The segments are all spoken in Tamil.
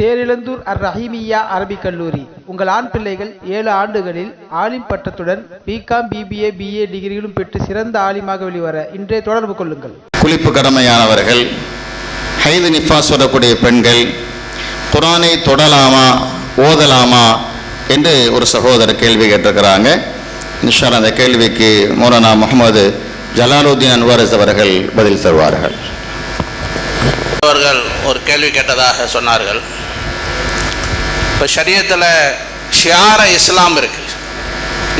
தேரிழந்தூர் அர் ரஹீமியா அரபிக் கல்லூரி. உங்கள் ஆண் பிள்ளைகள் ஏழு ஆண்டுகளில் ஆலிம் பட்டத்துடன் பிகாம் பிபிஏ பிஏ டிகிரிகளும் பெற்று சிறந்த ஆலிமாக வெளிவர இன்றே தொடர்பு கொள்ளுங்கள். குளிப்பு கடமையானவர்கள் ஹைது நிஃபாஸ் வரக்கூடிய பெண்கள் குரானை தொடலாமா ஓதலாமா என்று ஒரு சகோதரர் கேள்வி கேட்டிருக்கிறாங்க. இன்ஷால்லா அந்த கேள்விக்கு மௌலானா முகமது ஜலாலுத்தீன் அன்வாரிஸ் அவர்கள் பதில் தருவார்கள். அவர்கள் ஒரு கேள்வி கேட்டதாக சொன்னார்கள். இப்போ ஷரியத்தில் ஷியார இஸ்லாம் இருக்கு.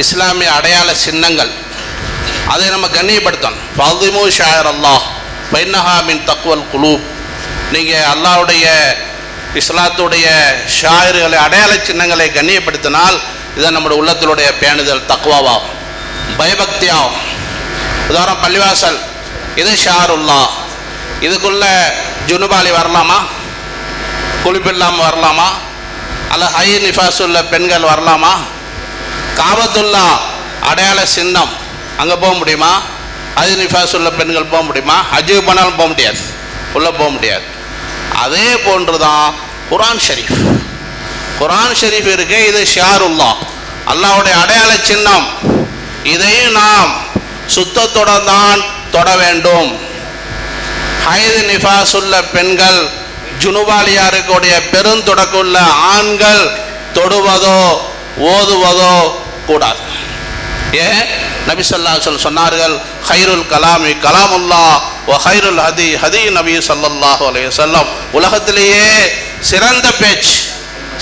இஸ்லாமிய அடையாள சின்னங்கள். அதை நம்ம கண்ணியப்படுத்தணும். ஃபாதிமு ஷாயர் அல்லாஹ் பைன்னஹா மின் தக்வல் குலூப். நீங்கள் அல்லாஹ்வுடைய இஸ்லாத்துடைய ஷாயர்களை அடையாள சின்னங்களை கண்ணியப்படுத்தினால் இது நம்முடைய உள்ளத்தினுடைய பேணுதல் தக்குவாவாகும் பயபக்தியாகும். உதாரணம் பள்ளிவாசல். இது ஷாருல்லா இதுக்குள்ள ஜுனுபாலி வரலாமா? குளிப்பில்லாமல் வரலாமா? அல்ல ஹை உள்ள பெண்கள் வரலாமா? காபத்துல்லா அடையாள சின்னம். அங்கே போக முடியுமா? ஹயிர் நிஃபாஸ் உள்ள பெண்கள் போக முடியுமா? ஹஜ்ஜு பண்ணாலும் போக முடியாது. உள்ளே போக முடியாது. அதே போன்று தான் குரான் ஷெரீஃப். குரான் ஷெரீஃப் இருக்கே இது ஷியாருல்லா. அல்லாவுடைய அடையாள சின்னம். இதையும் நாம் சுத்தத்துடன் தான் தொட வேண்டும். ஹைது நிஃபாஸ் உள்ள பெண்கள் ஜுனுபாலியா இருக்கக்கூடிய பெருந்தொடக்குள்ள ஆண்கள் தொடுவதோ ஓதுவதோ கூடாது. ஏன் நபி சொல்லா சொல் சொன்னார்கள் ஹைருல் கலாமி கலாமுல்லா ஓ ஹைருல் ஹதி ஹதி நபி ஸல்லல்லாஹு அலைய சொல்லம் உலகத்திலேயே சிறந்த பேச்சு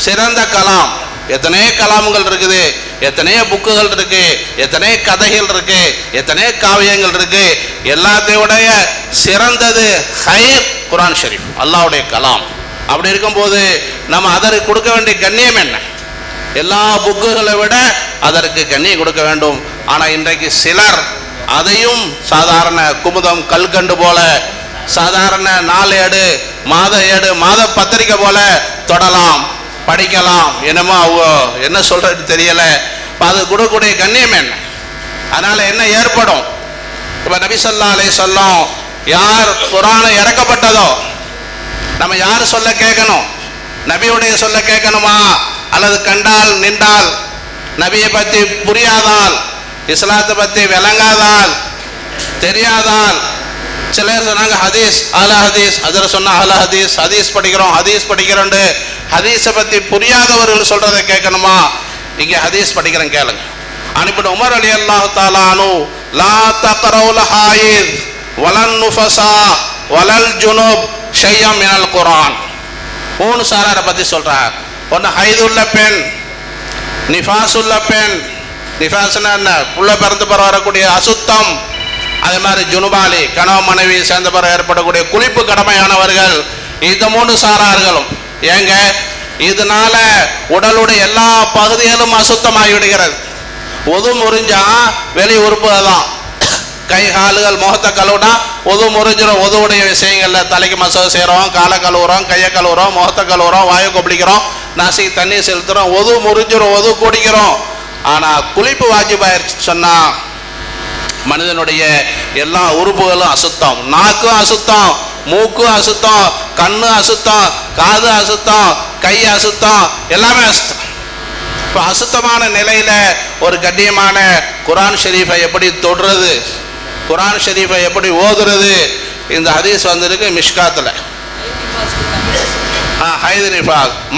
சிறந்த கலாம் எத்தனை கலாம்கள் இருக்குது? எத்தனையோ புக்குகள் இருக்கு எத்தனை கதைகள் இருக்கு எத்தனை காவியங்கள் இருக்கு. எல்லாத்தையுடைய சிறந்தது ஹைர் குரான் ஷரீஃப் அல்லாவுடைய கலாம். அப்படி இருக்கும்போது நம்ம அதற்கு கொடுக்க வேண்டிய கண்ணியம் என்ன? எல்லா புக்குகளை விட அதற்கு கண்ணியம் கொடுக்க வேண்டும். ஆனால் இன்றைக்கு சிலர் அதையும் சாதாரண குமுதம் கல்கண்டு போல சாதாரண நாள் ஏடு மாத ஏடு மாத பத்திரிக்கை போல தொடலாம். படிக்கலாம். என்னமோ அவ என்ன சொல்றது தெரியல. இப்ப அது கொடுக்கக்கூடிய கண்ணியம் என்ன? அதனால என்ன ஏற்படும்? இப்ப நபி ஸல்லல்லாஹு சொல்லும் யார் குரானை இறக்கப்பட்டதோ நம்ம யார் சொல்ல கேட்கணும்? நபியுடைய சொல்ல கேட்கணுமா? அல்லது கண்டால் நின்றால்? நபியை பற்றி புரியாதால்? இஸ்லாத்தை பற்றி விளங்காதால்? தெரியாதால்? சிலர் சொன்னாங்க ஹதீஸ் அல ஹதீஸ் அதில் சொன்னால் அல ஹதீஸ் ஹதீஸ் படிக்கிறோம் ஹதீஸ் படிக்கிறோண்டு ஹதீஸை பற்றி புரியாதவர்கள் சொல்றதை கேட்கணுமா? நீங்கள் ஹதீஸ் படிக்கிறேன் கேளுங்க. அனுப்பிட்டு உமர் அலி அல்லாஹ் தாலானு லா தக்ரவுல் ஹாயித் வலன் நுஃபசா வலல் ஜுனூப் ஷையம் மினல் குரான் மூணு சாராரை பற்றி சொல்கிறார் ஒன்று ஹைதுள்ள பெண் நிஃபாசுள்ள பெண். நிஃபாஸ்னா என்ன? புள்ள பிறந்து பிற வரக்கூடிய அசுத்தம். அதே மாதிரி ஜுனுபாலி கணவன் மனைவி சேர்ந்த பிற ஏற்படக்கூடிய குளிப்பு கடமையானவர்கள். இந்த மூணு சாரார்களும் ஏங்க இதனால உடலுடைய எல்லா பகுதிகளும் அசுத்தமாகி விடுகிறது ஒது முறிஞ்சா வெளி உறுப்பு தான் கை கால்கள் முகத்தை கழுவுனா ஒது முறிஞ்சிடும் ஒதுவுடைய விஷயங்களில் தலைக்கு மசாஜ் செய்கிறோம் காலை கழுவுறோம் கையை கழுவுறோம் முகத்தை கழுவுறோம் வாயை கொப்பளிக்கிறோம் நசி தண்ணி செலுத்துறோம் ஒது முறிஞ்சிடும் ஒது குடிக்கிறோம். ஆனால் குளிப்பு வாஜிபாயிருச்சு சொன்னால் மனிதனுடைய எல்லா உறுப்புகளும் அசுத்தம் நாக்கும் அசுத்தம். மூக்கும் அசுத்தம் கண்ணு அசுத்தம் காது அசுத்தம் கை அசுத்தம் எல்லாமே அசுத்தம். இப்போ அசுத்தமான நிலையில் ஒரு கண்ணியமான குரான் ஷெரீஃபை எப்படி தொடுறது குரான் ஷெரீஃபை எப்படி ஓதுறது இந்த ஹதீஸ் வந்திருக்கு மிஷ்காத்தில். ஹைது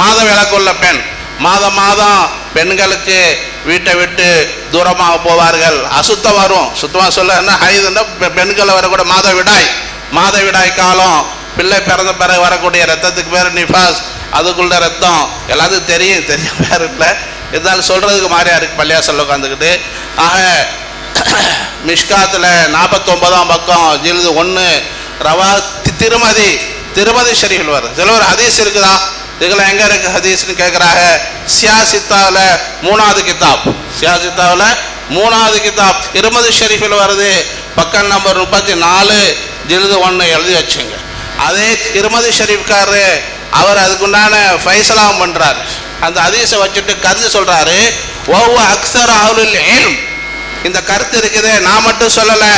மாத விளக்குள்ள பெண். மாதம் மாதம் பெண்களுக்கு வீட்டை விட்டு தூரமாக போவார்கள். அசுத்தம் வரும். சுத்தமாக சொல்ல என்ன? ஹைதுன்னா பெண்களை வரக்கூட மாத விடாய் மாத விடாய் காலம். பிள்ளை பிறந்த பிறகு வரக்கூடிய ரத்தத்துக்கு பேர் நிஃபாஸ். அதுக்குள்ள ரத்தம் எல்லாத்துக்கும் தெரியும் தெரியும் பேர் இல்லை. இருந்தாலும் சொல்கிறதுக்கு மாதிரியா இருக்கு பள்ளியாசல் உட்காந்துக்கிட்டு. ஆக மிஷ்காத்தில் நாற்பத்தொன்பதாம் பக்கம் ஜில்து ஒன்று ரவா தி- திருமதி திருமதி ஷரீஃபில் வருது. சில ஒரு ஹதீஸ் இருக்குதா? இதில் எங்கே இருக்கு ஹதீஸ்னு கேட்குறாங்க சியாசித்தாவில் மூணாவது கிதாப் சியாசித்தாவில் மூணாவது கிதாப் திருமதி ஷெரீஃபில் வருது. பக்கம் நம்பர் முப்பத்தி நாலு. ஜில்து ஒன்று எழுதி வச்சுங்க. அதே திருமதி ஷரீஃப்காரரு அவர் அதுக்குண்டான ஃபைசலாம் பண்ணுறார் அந்த அதிசை வச்சுட்டு கருத்து சொல்கிறாரு ஒவ்வொரு அக்சர் அவுலில் ஏழும் இந்த கருத்து இருக்குதே நான் மட்டும் சொல்லலை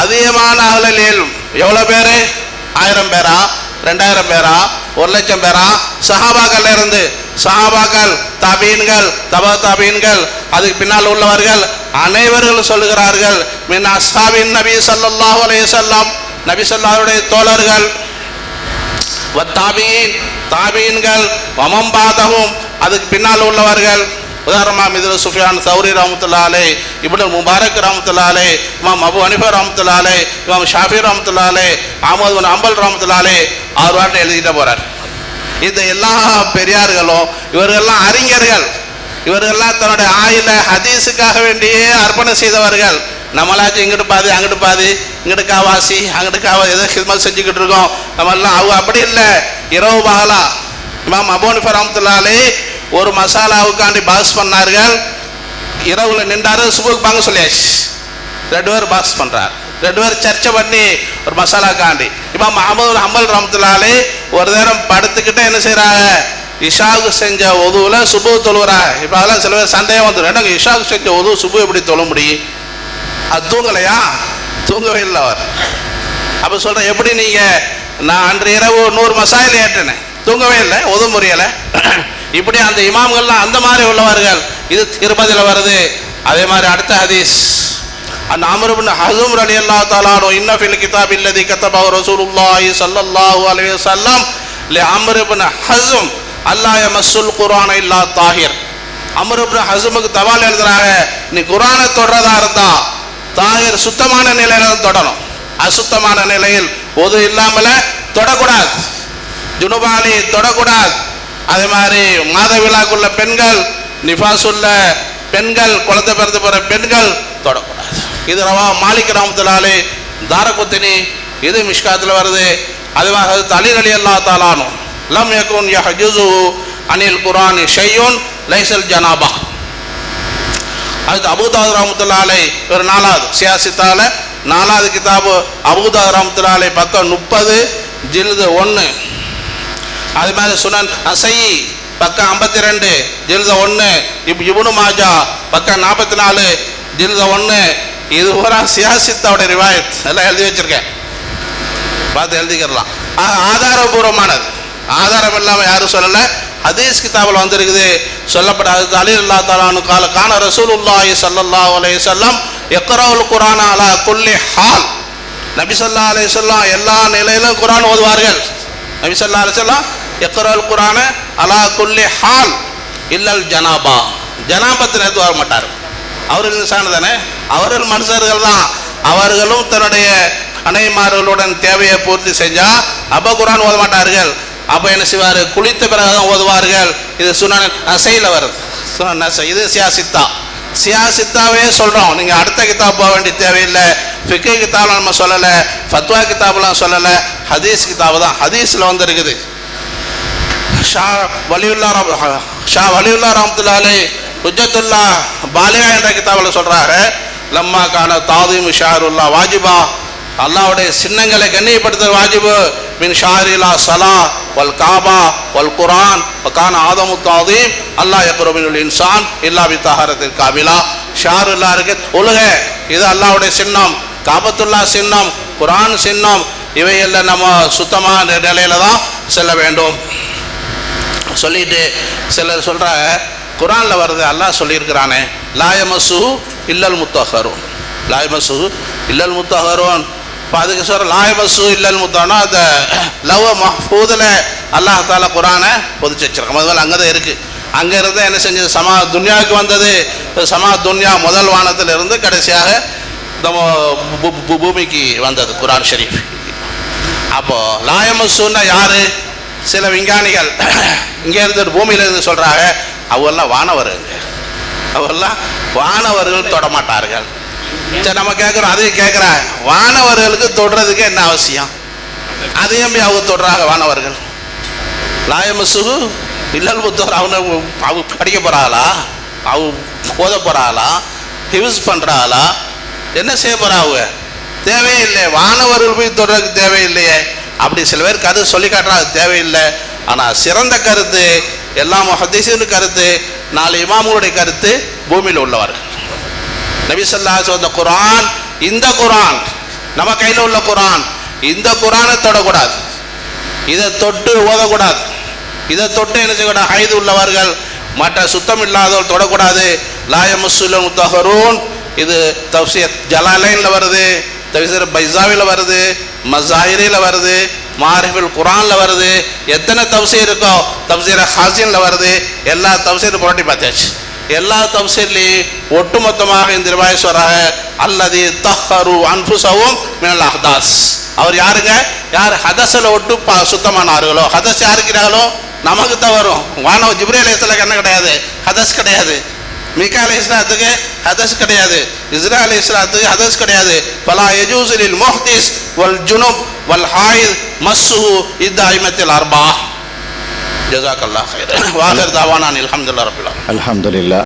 அதிகமான அகலில் எவ்வளோ பேர்? ஆயிரம் பேரா? ரெண்டாயிரம் பேரா? ஒரு லட்சம் பேரா? சஹாபாக்கள் இருந்து. சஹாபாக்கள் தபீன்கள் தபா தபீன்கள் அதுக்கு பின்னால் உள்ளவர்கள் அனைவர்களும் சொல்லுகிறார்கள் மின் அஸ்ஹாபின் நபி ஸல்லல்லாஹு அலைஹி நபிசல்லாருடைய தோழர்கள் தாபீன் தாபீன்கள் வமம்பாதவும் அதுக்கு பின்னால் உள்ளவர்கள் உதாரணமாக மிதுல சுஃபியான் சௌரி ரஹமத்துல்லாலே இப்னு முபாரக் ரஹமத்துல்லாலே இமாம் அபு அனிஃபா ரஹமத்துல்லாலே இமாம் ஷாஃபி ரஹமத்துல்லாலே அஹமது அம்பல் ரஹமத்துல்லாலே அவர் வாட்டில் எழுதிட்டே போகிறார் இந்த எல்லா பெரியார்களும் இவர்கள்லாம் அறிஞர்கள். இவர்கள்லாம் தன்னுடைய ஆயில ஹதீஸுக்காக வேண்டியே அர்ப்பணம் செய்தவர்கள். நம்மளாச்சும் இங்கிட்டு பாதி அங்கிட்டு பாதி இங்கிட்டு காவாசி அங்கிட்டு காவா ஏதோ ஹிஸ்மத் செஞ்சுக்கிட்டு இருக்கோம் நம்ம எல்லாம் அவங்க அப்படி இல்லை. இரவு பகலா. இமாம் அபோனி ரஹமத்துல்லாலே ஒரு மசாலாவுக்காண்டி பாஸ் பண்ணார்கள். இரவுல நின்றாரு சுபுக்கு பாங்க சொல்லியாச்சு. ரெண்டு பேர் பாஸ் பண்ணுறார் ரெண்டு பேர் சர்ச்சை பண்ணி ஒரு மசாலாக்காண்டி. இப்போ மஹமது ஹம்பல் ரமத்துலாலே ஒரு நேரம் படுத்துக்கிட்டே என்ன செய்கிறாங்க இஷாவுக்கு செஞ்ச உதுவுல சுபு தொழுகிறாங்க இப்போ அதெல்லாம் சில பேர் சந்தேகம் வந்துடும் என்னங்க இஷாவுக்கு செஞ்ச உதவு சுபு எப்படி தொழ முடியும்? அது தூங்கலையா? தூங்கவே இல்லை அவர். அப்போ சொல்கிறேன் எப்படி நீங்கள் நான் அன்று இரவு நூறு மசாயில் ஏற்றினேன். தூங்கவே இல்லை உதவு முறையலை இப்படி அந்த இமாம்கள்லாம் அந்த மாதிரி உள்ளவர்கள் இது திருப்பதியில் வருது. அதே மாதிரி அடுத்த ஹதீஸ். அந்த அமருபின் ஹசூம் அலி அல்லா தாலானோ இன்னஃபில் கிதாப் இல்லதி கத்தபா ரசூலுல்லாஹி சல்லல்லாஹு அலைஹி வஸல்லம் லி அமருபின் ஹசூம் அல்லாஹ் மஸ்ஸுல் குர்ஆன இல்லா தாஹிர். அமருபின் ஹசூமுக்கு தபால் எழுதுறாங்க நீ குர்ஆனை தொடரதா இருந்தா தாயர் சுத்தமான நிலையில தான் தொடணும். அசுத்தமான நிலையில் ஒது இல்லாமல தொடக்கூடாது. ஜுனுபாலி தொடக்கூடாது. அதே மாதிரி மாத விழாக்குள்ள பெண்கள் நிஃபாசுள்ள பெண்கள் குழந்தை பிறந்து போகிற பெண்கள் தொடக்கூடாது. இது ரவா மாலிக் ராமத்துலாலே தாரகுத்தினி இது மிஷ்காத்தில் வருது. அதுவாக தலீல் அலி அல்லா தாலானும் லம் யகுன் யஹஜுசு அனில் குரான் ஷையூன் லைசல் ஜனாபா. அது அபுதாது ரஹமத்துல்லாலை ஒரு நாலாவது. சியாசித்தால நாலாவது கிதாபு அபுதாது ரஹமத்துல்லாலை பக்கம் முப்பது ஜில்து ஒன்று அது மாதிரி சுனன் அசை பக்கம் ஐம்பத்தி ரெண்டு ஜில்த ஒன்று இப் இபுனு மாஜா பக்கம் நாற்பத்தி நாலு ஜில்த ஒன்று இது பூரா சியாசித்தாவோட ரிவாயத். எல்லாம் எழுதி வச்சிருக்கேன். பார்த்து எழுதிக்கிறலாம். ஆதாரபூர்வமானது. ஆதாரம் இல்லாமல் யாரும் சொல்லலை. ஹதீஸ் கிதாபில் வந்திருக்குது. சொல்லப்பட்ட அலி அல்லா தாலானு கால கான ரசூலுல்லாஹி ஸல்லல்லாஹு அலைஹி வஸல்லம் இக்ராவுல் குரான் அலா குல்லி ஹால். நபி சொல்லா அலைஹி வஸல்லம் எல்லா நிலையிலும் குரான் ஓதுவார்கள். நபி சொல்லா அலைஹி வஸல்லம் இக்ராவுல் குரான அலா குல்லி ஹால் இல்லல் ஜனாபா. ஜனாபத்தில் நேரத்து வர மாட்டார். அவர்கள் இன்சான் தானே? அவர்கள் மனுஷர்கள் தான். அவர்களும் தன்னுடைய அணைமார்களுடன் தேவையை பூர்த்தி செஞ்சால் அப்போ குரான் ஓத மாட்டார்கள். அப்போ என்ன செய்வார்? குளித்த பிறகுதான் ஓதுவார்கள். இது சுனன் செய்யல வருது. சுனன் இது சியாசித்தா. சியாசித்தாவே சொல்கிறோம் நீங்கள் அடுத்த கிதாப் போக வேண்டிய தேவையில்லை. ஃபிக்கை கிதாப் நம்ம சொல்லலை. ஃபத்வா கிதாப்லாம் சொல்லலை. ஹதீஸ் கிதாப் தான். ஹதீஸில் வந்திருக்குது. ஷா வலியுல்லா ராம் ஷா வலியுல்லா ரஹமத்துல்லாலே ஹுஜத்துல்லா பாலியா என்ற கிதாபில் சொல்கிறாரு லம்மா கான தாதிம் ஷாருல்லா வாஜிபா. அல்லாவுடைய சின்னங்களை கண்ணியப்படுத்த வாஜிபு. மின் ஷாரிலா சலா வல் காபா வல் குரான் கான ஆதமு தாதீம் அல்லாஹ் யக்ரபினுல் இன்சான் இல்லா பி தஹரத்தில் காபிலா. ஷாருல்லா இருக்கு தொழுக. இது அல்லாவுடைய சின்னம். காபத்துல்லா சின்னம் குரான் சின்னம். இவையெல்லாம் நம்ம சுத்தமான நிலையில தான் செல்ல வேண்டும். சொல்லிட்டு சிலர் சொல்கிறாங்க குரானில் வருது அல்லாஹ் சொல்லியிருக்கிறானே லாயமசு இல்லல் முத்தஹரும் லாயமசு இல்லல் முத்தஹரும் இப்போ அதுக்கு சொல்கிற லாயமசு இல்லைன்னு முத்தோன்னா அந்த லவ் மஹூதில் அல்லாஹ் குரானை பொதிச்சு வச்சிருக்கோம் அதுபோல் அங்கே தான் இருக்குது அங்கே இருந்து என்ன செஞ்சது? சமா துன்யாவுக்கு வந்தது. சமா துன்யா முதல் வானத்தில் இருந்து கடைசியாக நம்ம பூமிக்கு வந்தது குரான் ஷரீஃப். அப்போது லாயமசுன்னா யார்? சில விஞ்ஞானிகள். இங்கே இருந்து பூமியிலேருந்து இருந்து அவெல்லாம் வானவருங்க. அவெல்லாம் வானவர்கள் தொட மாட்டார்கள். சரி நம்ம கேட்குறோம் அதையும் கேட்குறா வானவர்களுக்கு தொடுறதுக்கு என்ன அவசியம்? அதையும் போய் அவங்க தொடுறாங்க வானவர்கள்? லாயமசுகு இல்லல் புத்தர் அவனை அவ படிக்க போகிறாளா அவ போத போகிறாளா யூஸ் பண்ணுறாளா என்ன செய்ய போகிறா அவங்க? தேவையில்லை. வானவர்கள் போய் தொடர்றதுக்கு தேவையில்லையே. அப்படி சில பேர் கருத்து சொல்லி காட்டுறாங்க அது தேவையில்லை. ஆனால் சிறந்த கருத்து எல்லா ஹதீஸின் கருத்து நாலு இமாம்களுடைய கருத்து பூமியில் உள்ளவர்கள். நபி வந்த குரான் இந்த குரான் நம்ம கையில் உள்ள குரான் இந்த குரானை தொடக்கூடாது. இதை தொட்டு ஓதக்கூடாது. இதை தொட்டு என்ன செய்யக்கூடாது? ஹைது உள்ளவர்கள் மற்ற சுத்தம் இல்லாதவர்கள் தொடக்கூடாது. லாய முஸ்லிம் தஹரூன் இது தப்சியத் ஜலாலைனில் வருது தவிசர் பைசாவில் வருது மசாஹிரியில் வருது மாரிஃபில் குரானில் வருது. எத்தனை தப்சீர் இருக்கோ தப்சீர் ஹாசினில் வருது. எல்லா தப்சீரும் புரட்டி பார்த்தாச்சு. எல்லா தப்சீர்லையும் ஒட்டுமொத்தமாக இந்த ரிவாய் சொல்றாங்க அல்லது தஹரு அன்புசவும் மினல் அஹ்தாஸ். அவர் யாருங்க? யார் ஹதஸில் ஒட்டு பா சுத்தமானார்களோ? ஹதஸ் யாருக்கிறார்களோ? நமக்கு தான் வரும். வானவ ஜிப்ரே என்ன கிடையாது. ஹதஸ் கிடையாது. மிகா அலி இஸ்லாத்துக்கு ஹதஸ் கிடையாது. இஸ்ரா அலி இஸ்லாத்துக்கு ஹதஸ் கிடையாது. பலா யஜூசிலில் முஹ்திஸ் வல் ஜுனுப் வல் ஹாயித் மஸ்ஸுஹு ஐமத்தில் அர்பா. جزاك الله خير وآخر دعوانا الحمد لله رب العالمين. الحمد لله.